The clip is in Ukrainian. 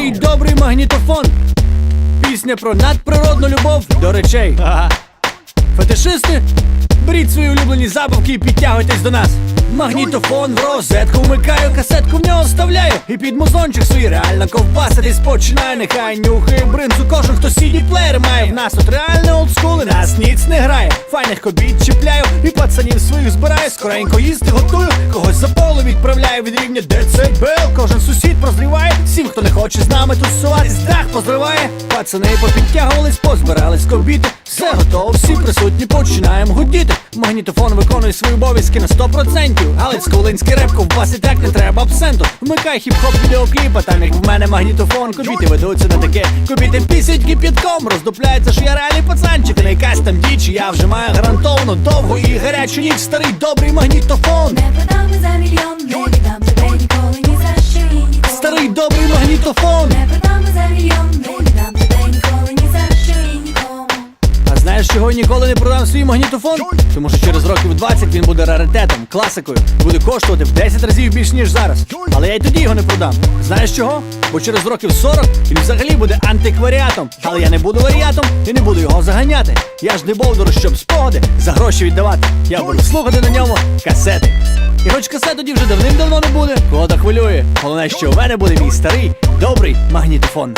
Старий добрий магнітофон. Пісня про надприродну любов до речей. Ага. Фетишисти, беріть свої улюблені забавки і підтягуйтесь до нас. Магнітофон в розетку вмикаю, касетку в нього вставляю І під музончик свій реально ковбаситись починаю Нехай нюхає бринзу кожен, хто сіді плеєр має В нас тут реально олдскул і нас ніц не грає Файних кобіт чіпляю і пацанів своїх збираю Скоренько їсти готую, когось за поле відправляю від рівня прозріває, всім, хто не хоче з нами тусуватись, дах позриває Пацани попідтягувались, позбирались кобіти все готово, всі присутні починаємо гудіти. Магнітофон виконує свої обов'язки на 100%. Галиць Волинський реп ковбас і так не треба абсенту. Вмикай хіп-хоп відеокліпа, там як в мене магнітофон. Кобіти ведуться на таке. Кобіти пісять кипітком. Роздупляється, що я реальний пацанчик. Не якась там діч, я вже маю гарантовано довгу і гарячу ніч. Старий добрий магнітофон. Не продам за мільйон, не віддам магнітофон. Не продам за мільйон, не віддам тебе ніколи, ні за що і нікому. А знаєш, чого я ніколи не продам свій магнітофон? Тому що через років 20 він буде раритетом, класикою, буде коштувати в 10 разів більш ніж зараз. Але я й тоді його не продам. Знаєш чого? Бо через років 40 він взагалі буде антикваріатом. Але я не буду варіатом і не буду його заганяти. Я ж не болдеру, щоб спогади за гроші віддавати. Я буду слухати на ньому касети. І хоч касет тоді вже давним-давно не буде, так хвилює. Головне, що у мене буде мій старий добрий магнітофон.